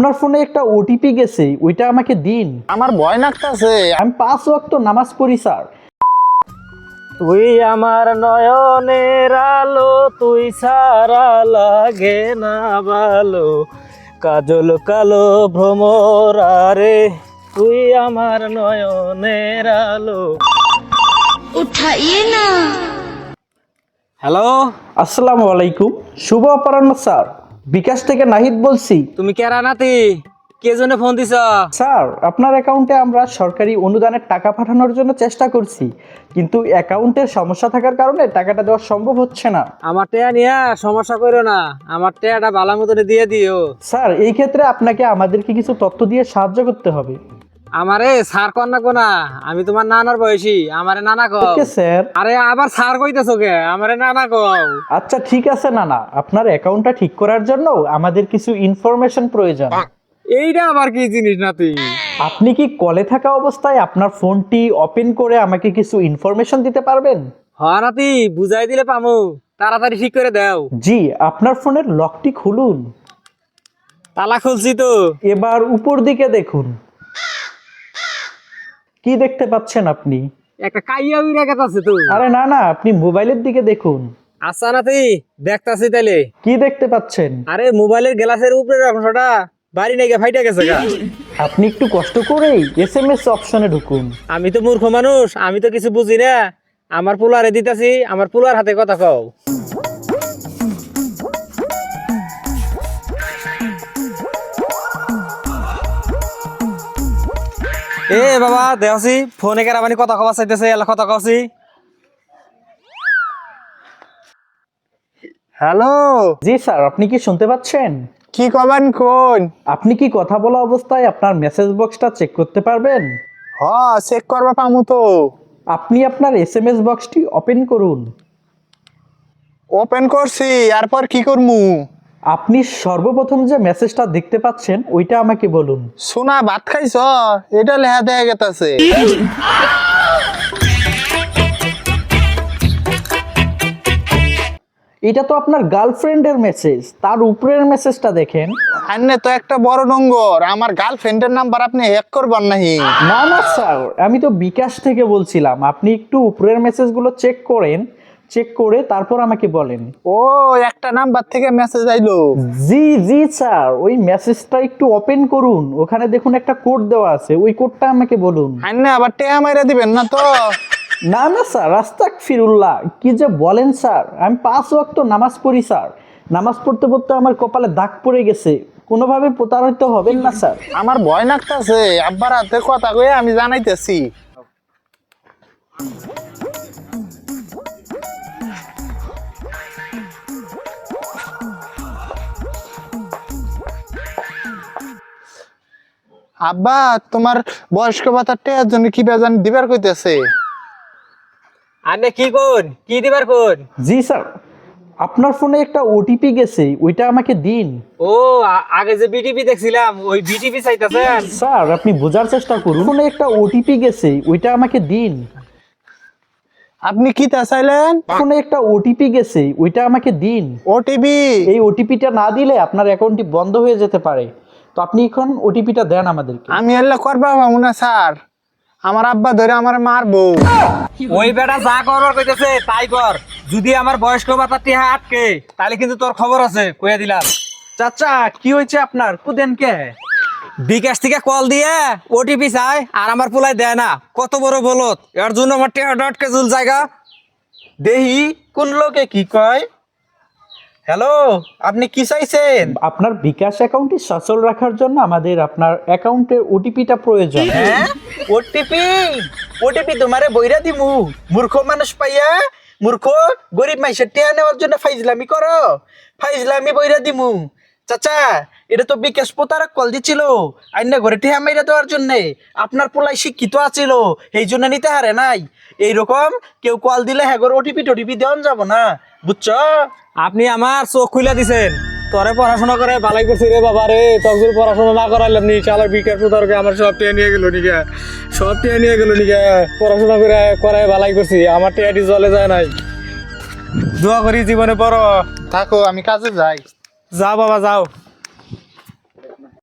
আপনার ফোনে একটা ওটিপি গেছে ওইটা আমাকে দিন। আমার ভয় লাগতেছে। আমি পাঁচ ওয়াক্ত নামাজ পড়ি স্যার। তুই আমার নয়নের আলো তুই সারা লাগে না ভালো। কাজল কালো ভ্রমর আরে তুই আমার নয়নের আলো। উঠাইয়ে না। হ্যালো? আসসালামু আলাইকুম। শুভ অপরাহ্ন স্যার। বিকাশ থেকে নাহিদ বলছি। তুমি কেরা নাতি? কে জন্য ফোন দিছ? স্যার আপনার অ্যাকাউন্টে আমরা সরকারি অনুদানের টাকা পাঠানোর জন্য চেষ্টা করছি। কিন্তু অ্যাকাউন্টের সমস্যা থাকার কারণে টাকাটা দেওয়া সম্ভব হচ্ছে না। আমার টেয়া নিয়ে সমস্যা করো না। আমার টেয়াটা ভালো মতন দিয়ে দিও। স্যার এই ক্ষেত্রে আপনাকে আমাদেরকে কিছু তথ্য দিয়ে সাহায্য করতে হবে। আমারে সার কর না কোনা আমি তোমার নানার বয়সী আমারে নানা কও। Okay sir. আরে আবার সার কইতেছো কে? আমারে নানা কও। আচ্ছা ঠিক আছে না না আপনার অ্যাকাউন্টটা ঠিক করার জন্য আমাদের কিছু ইনফরমেশন প্রয়োজন। এইটা আবার কি জিনিস নাতি আপনি কি কলে থাকা অবস্থায় আপনার ফোনটি ওপেন করে আমাকে কিছু ইনফরমেশন দিতে পারবেন? হ নাতি বুঝাই দিলে পামু। তাড়াতাড়ি ঠিক করে দাও। জি আপনার ফোনের লকটি খুলুন। তালা খুলছি তো। এবার উপর দিকে দেখুন। কি দেখতে পাচ্ছেন আপনি? একটা কাইয়া উইরা আছে তো। আরে না না আপনি মোবাইলের দিকে দেখুন। আচ্ছা নাতি দেখতাছি তাইলে। কি দেখতে পাচ্ছেন? আরে মোবাইলের গ্লাসের উপরের অংশটা বাড়ি নাকি ফাইটা গেছে গা। আপনি একটু কষ্ট করেই এস এম অপশনে ঢুকুন। আমি তো মূর্খ মানুষ আমি তো কিছু বুঝি না। আমার পোলারে দিতাছি আমার পোলার হাতে কথা কও। এ বাবা দেহসি ফোনে কেরাবানি কথা কবা চাইতেছে এলা কথা কছি। হ্যালো? জি স্যার আপনি কি শুনতে পাচ্ছেন? কি কবেন কোন? আপনি কি কথা বলা অবস্থায় আপনার মেসেজ বক্সটা চেক করতে পারবেন? হ চেক করবা পামু তো। আপনি আপনার এস এম এস বক্সটি ওপেন করুন। ওপেন করছি এরপর কি করমু? আপনি সর্বপ্রথম যে মেসেজটা দেখতে পাচ্ছেন ওইটা আমাকে বলুন। সোনা ভাত খাইছ? এটা লেহা দেয়া গেতাছে। এটা তো আপনার গার্লফ্রেন্ডের মেসেজ তার উপরের মেসেজটা দেখেন। আন্নে তো একটা বড় নম্বর আমার গার্লফ্রেন্ডের নাম্বার আপনি হ্যাক করবার নাহি। না না স্যার আমি তো বিকাশ থেকে বলছিলাম। আপনি একটু উপরের মেসেজগুলো চেক করেন। চেক করে তারপর আমাকে বলেন। ও একটা নাম্বার থেকে মেসেজ আইলো। জি জি স্যার। ওই মেসেজটা একটু ওপেন করুন। ওখানে দেখুন একটা কোড দেওয়া আছে। ওই কোডটা আমাকে বলুন। না আবার টেয়া মাইরা দিবেন না তো? না না স্যার। রাস্তাক ফিরুল্লাহ কি যে বলেন স্যার? আমি পাঁচ ওয়াক্ত নামাজ পড়ি স্যার। নামাজ পড়তে পড়তে আমার কপালে দাগ পড়ে গেছে। কোনোভাবে প্রতারিত হবেন না স্যার। আমার ভয় লাগতাছে। আব্বার হাতে কথা কয়ে আমি জানাইতেছি। আব্বা তোমার বয়স্ক ভাতার টেয়ার জন্য কি বেজান দিবার কইতেছে? আরে কি কোন? কি দিবার কোন? জি স্যার আপনার ফোনে একটা ওটিপি গেছে ওইটা আমাকে দিন। ও আগে যে বিটিপি দেখছিলাম ওই বিটিপি চাইতেছেন? স্যার আপনি বোঝার চেষ্টা করুন। ফোনে একটা ওটিপি গেছে ওইটা আমাকে দিন। আপনি কি তা চাইলেন? ফোনে একটা ওটিপি গেছে ওইটা আমাকে দিন। ওটিপি এই ওটিপিটা না দিলে আপনার অ্যাকাউন্টটি বন্ধ হয়ে যেতে পারে। তো আপনি এখন ওটিপিটা দেন আমাদেরকে। আমি এলে করবা পাবো না স্যার। আমার আব্বা ধরে আমার মারবো। ওই বেটা যা করবার কইতেছে তাই কর। যদি আমার বয়স্ক ভাতা টিহা আটকে তাহলে কিন্তু তোর খবর আছে কইয়া দিলাম। চাচা কি হয়েছে আপনার? কুদেন কে? বিকাশ থেকে কল দিয়ে ওটিপি চাই আর আমার পোলাই দেয় না। কত বড় বলত। এর জন্য আমার টিহা আটকে জুল জায়গা। দেহি কোন লোকে কি কয়? হ্যালো আপনি কি চাইছেন? আপনার বিকাশ অ্যাকাউন্টটি সচল রাখার জন্য আমাদের আপনার অ্যাকাউন্টে ওটিপিটা প্রয়োজন। হ্যাঁ? ওটিপি ওটিপি তোমারে বইরা দিমু। মূর্খ মানুষ পাইয়া মূর্খ গরিব মাইসের টেয়া নেওয়ার জন্য ফাইজলামি করো। ফাইজলামি বইরা দিমু। চাচা এটা তো বিকাশ পোতারা কল দিছিল। আইনা ঘরে টেহা মাইরা দেওয়ার জন্য আপনার পোলাই শিক্ষিত আছিল এই জন্য নিতে হারে নাই। এইরকম কেউ কল দিলে হ্যাঁ ওটিপি টোটিপি দেওয়ান যাব না বুঝছ? আপনি আমার চোখ খুলে দিছেন। তোরে পড়াশোনা করে ভালাই করছি রে বাবা রে। তখন পড়াশোনা না করাইলাম নি চালার বিকাশ তোরকে আমার সব টিয়া নিয়ে গেল নিকে সব টিয়া নিয়ে গেল নিকে পড়াশোনা করে করাই ভালাই করছি আমার টিয়াটি চলে যায় নাই। দোয়া করি জীবনে পড়ো। থাকো আমি কাজে যাই। যাও বাবা যাও।